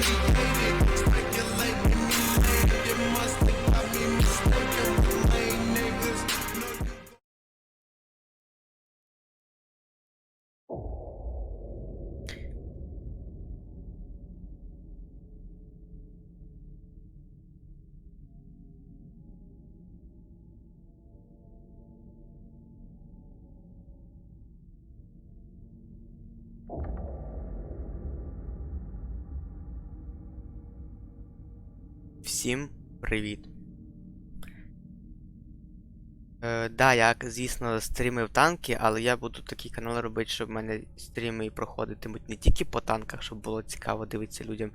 Bye. Всім привіт. Е, да, я, звісно, стрімив танки, але я буду такий канал робити, щоб в мене стріми і проходитимуть не тільки по танках, щоб було цікаво дивитися людям,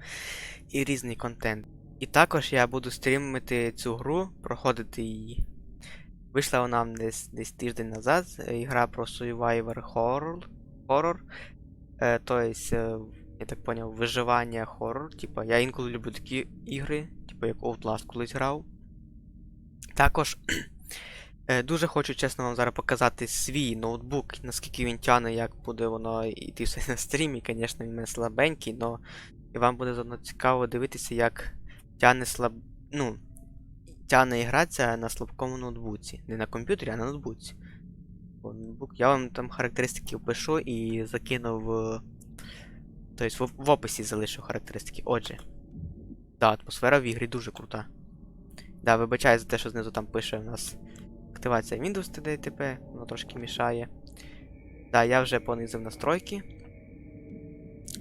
і різний контент. І також я буду стрімити цю гру, проходити її. Вийшла вона десь, десь тиждень назад. е, Ігра про Survivor Horror. horror. Е, то е, я так поняв, виживання хоррор. Типа, я інколи люблю такі ігри, типу як Outlast колись грав. Також е, дуже хочу, чесно вам зараз показати свій ноутбук, наскільки він тяне, як буде воно йти все на стрімі. Звісно, він мене слабенький, але вам буде заодно цікаво дивитися, як тяне слаб... ну, тяне і гратися на слабкому ноутбуці. Не на комп'ютері, а на ноутбуці. Ноутбук. Я вам там характеристики впишу і закину в. Тобто в описі залишу характеристики. Отже. Да, атмосфера в ігрі дуже крута. Да, вибачаю за те, що знизу там пише у нас активація Windows TDTP, воно трошки мішає. Да, я вже понизив настройки.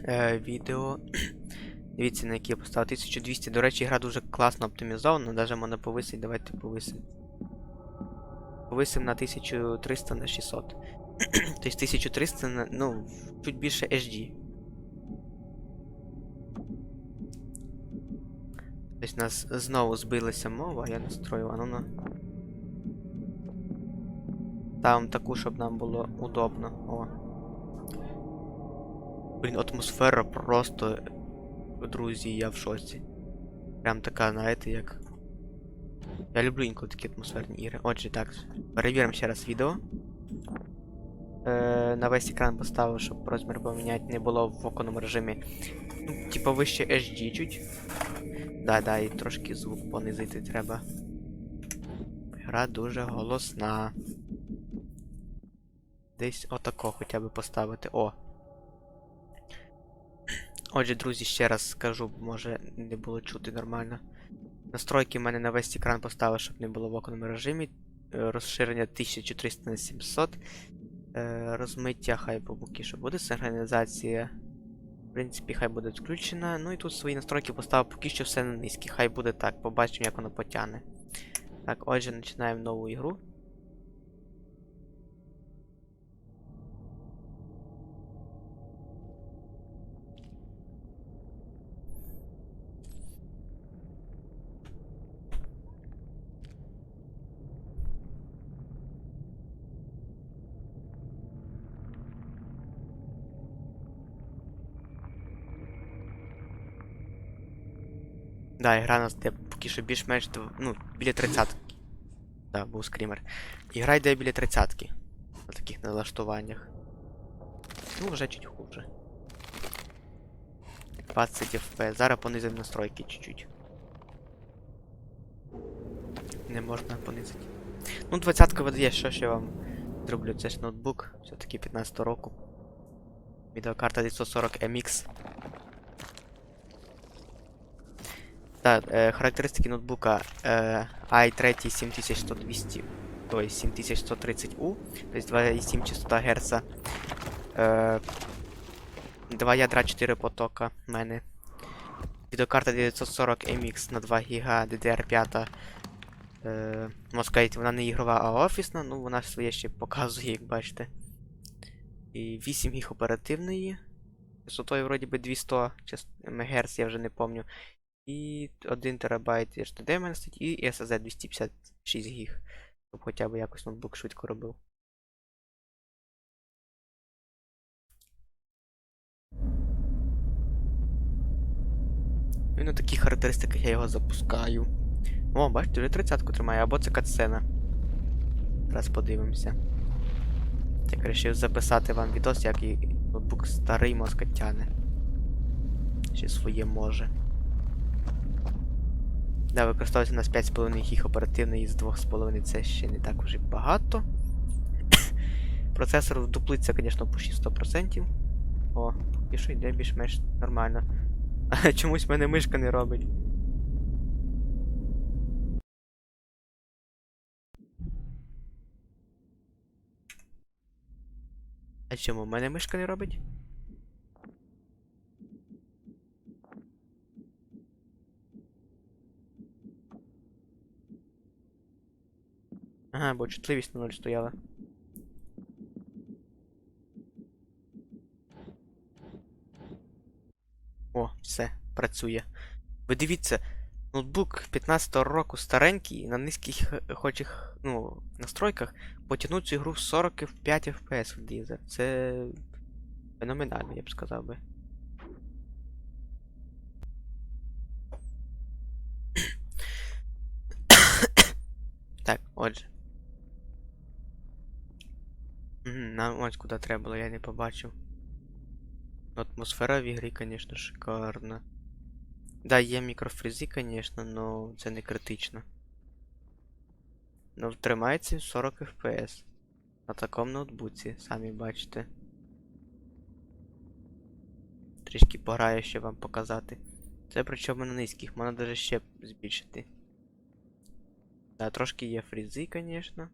Е, відео. Дивіться, на які я поставив 1200. До речі, гра дуже класно оптимізована, навіть можна повисити, давайте повисимо. Повисимо на 1300 на 600. тобто 1300 на, ну, чуть більше HD. Тобто нас знову збилася мова, я настроїв, а ну на. Ставимо таку, щоб нам було удобно. О. Блін, атмосфера просто. Друзі, я в шоці. Прям така, знаєте, як. Я люблю інколи такі атмосферні ігри. Отже, так, перевіримо ще раз відео. Е, на весь екран поставив, щоб розмір поміняти не було в оконному режимі. Ну, типа вище HD чуть. Да, да, і трошки звук понизити треба. Гра дуже голосна. Десь отако хоча б поставити. О. Отже, друзі, ще раз скажу, може не було чути нормально. Настройки в мене на весь екран поставив, щоб не було в окному режимі. Е, Розширення 1300 на 700. Е, Розмиття хай поки що буде. Синхронізація. В принципі, хай буде включена. Ну і тут свої настройки поставив поки що все на низькі. Хай буде так, побачимо, як воно потягне. Так, отже, починаємо нову ігру. Да, ігра нас йде поки що більш-менш ну, біля 30. Да, був скрімер. Ігра йде біля 30 на таких налаштуваннях. Ну, вже чуть хуже. 20 FPS. Зараз понизимо настройки чуть-чуть. Не можна понизити. Ну, 20 видає, що ж я вам зроблю. Це ж ноутбук, все-таки 15 року. Відеокарта 940 MX. Так, е, характеристики ноутбука е, i3 7100, то есть 7130U, то есть 2,7 частота Гц. Е, два ядра 4 потока в мене. Відеокарта 940 MX на 2 ГБ DDR5. Е, можна сказати, вона не ігрова, а офісна, ну вона своє ще показує, як бачите. І 8 ГБ оперативної. Висотою вроді би 200 МГц, я вже не пам'ятаю. І 1 терабайт HDD мене стоїть, і SSD 256 гіг. Щоб хоча б якось ноутбук швидко робив. І на таких характеристиках я його запускаю. О, бачите, вже 30-ку тримає, або це катсцена. Зараз подивимося. Так вирішив записати вам відос, як і ноутбук старий мозка тяне. ще своє може. Да, використовується у нас 5,5 гіг оперативний із 2,5 це ще не так уже багато. Процесор дуплиться, звісно, почти 100%. О, і що йде більш-менш нормально. Чомусь в мене мишка не робить. А чому в мене мишка не робить? Ага, бо чутливість на 0 стояла. О, все, працює. Ви дивіться, ноутбук 15-го року старенький, на низьких е, хочих, ну, настройках потягнув цю гру в 45 FPS в Deezer. Це феноменально, я б сказав би. Так, отже. Нам ось куди треба було, я не побачив. Атмосфера в ігрі, звісно, шикарна. Да, є мікрофрізи, звісно, но це не критично. Ну, тримається 40 FPS. На такому ноутбуці, самі бачите. Трішки пограю, щоб вам показати. Це причому на низьких, можна даже ще збільшити. Да, трошки є фрізи, звісно.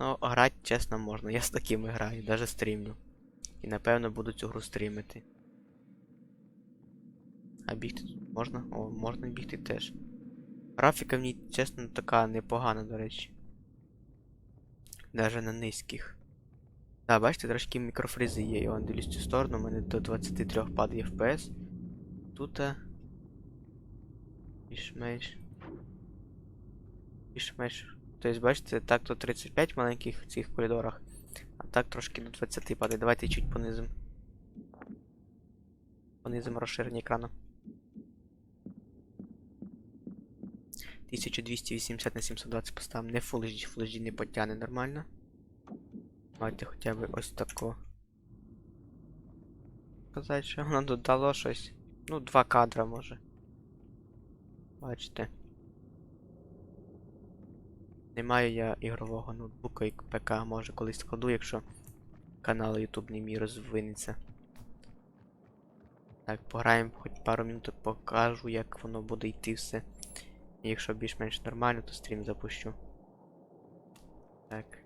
Ну, грати, чесно, можна. Я з такими граю, даже стрімлю. І напевно буду цю гру стрімити. А бігти тут можна? О, можна бігти теж. Графіка в ній, чесно, така непогана, до речі. Даже на низьких. Так, бачите, трошки мікрофризи є. Я дивлюсь цю сторону, у мене до 23 падає FPS. Тут. а, Більш-менш. Більш-менш. Тобто, бачите, так то 35 в маленьких цих коридорах. А так трошки до 20 падає. Давайте чуть понизим. Понизим розширення екрану. 1280 на 720 поставимо. Не Full HD, Full HD не потягне нормально. Давайте хоча б ось тако. Сказати, що воно додало щось. Ну, два кадра може. Бачите. Не маю я ігрового ноутбука і ПК, може колись складу, якщо канал YouTube не мій розвинеться. Так, пограємо хоч пару минут, покажу, як воно буде йти все. І якщо більш-менш нормально, то стрім запущу. Так.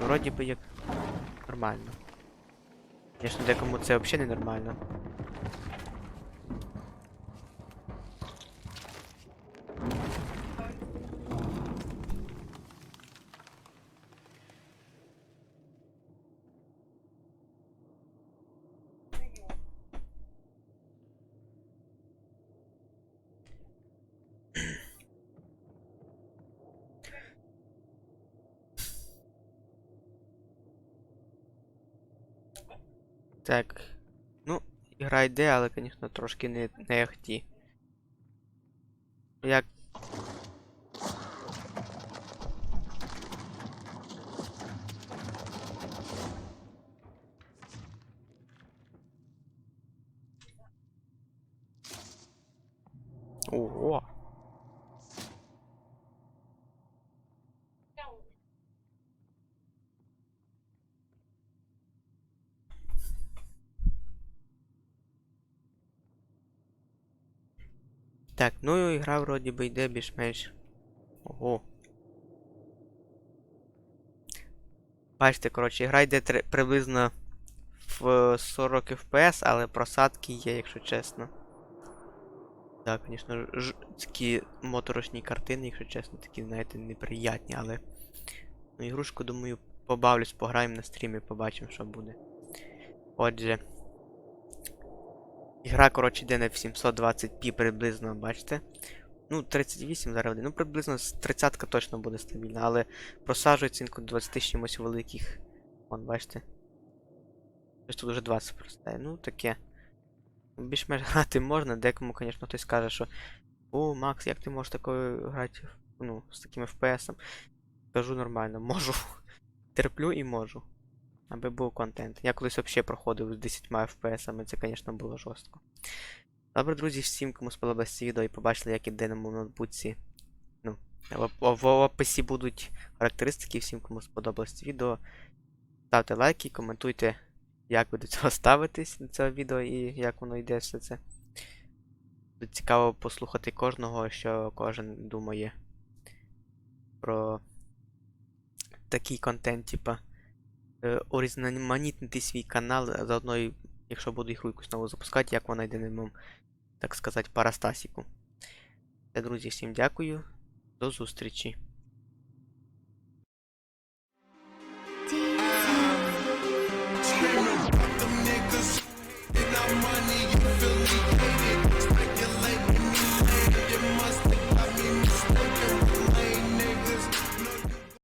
Вроді би як нормально. Звісно, декому це взагалі не нормально. Так. Ну, ігра йде, але, звісно, трошки не, не ахті. Як. Ого. Так, ну і гра вроді би йде більш-менш. Ого. Бачите, коротше, гра йде три- приблизно в 40 FPS, але просадки є, якщо чесно. Так, звісно, ж... такі моторошні картини, якщо чесно, такі, знаєте, неприятні, але. Ну, ігрушку, думаю, побавлюсь, пограємо на стрімі, побачимо, що буде. Отже. Ігра, коротше, йде на 720p приблизно, бачите? Ну, 38 зараз. Ну, приблизно з 30 точно буде стабільна, але просаджується інколи 20 чимось великих. Вон, бачите? Ось тут вже 20 простає. Ну, таке. Більш-менш грати можна, декому, звісно, хтось скаже, що. О, Макс, як ти можеш такою грати ну, з таким FPS? Кажу нормально, можу. Терплю і можу. Аби був контент. Я колись взагалі проходив з 10 FPS, це, звісно, було жорстко. Добре, друзі, всім, кому сподобалось це відео і побачили, як іде на моєму ноутбуці. Ну, в, описі будуть характеристики, всім, кому сподобалось це відео. Ставте лайки, коментуйте, як ви до цього ставитесь до цього відео і як воно йде все це. Буде цікаво послухати кожного, що кожен думає про такий контент, типа е, урізноманітнити свій канал, заодно, якщо буду їх якусь нову запускати, як вона йде на так сказати, парастасіку. Та, друзі, всім дякую. До зустрічі.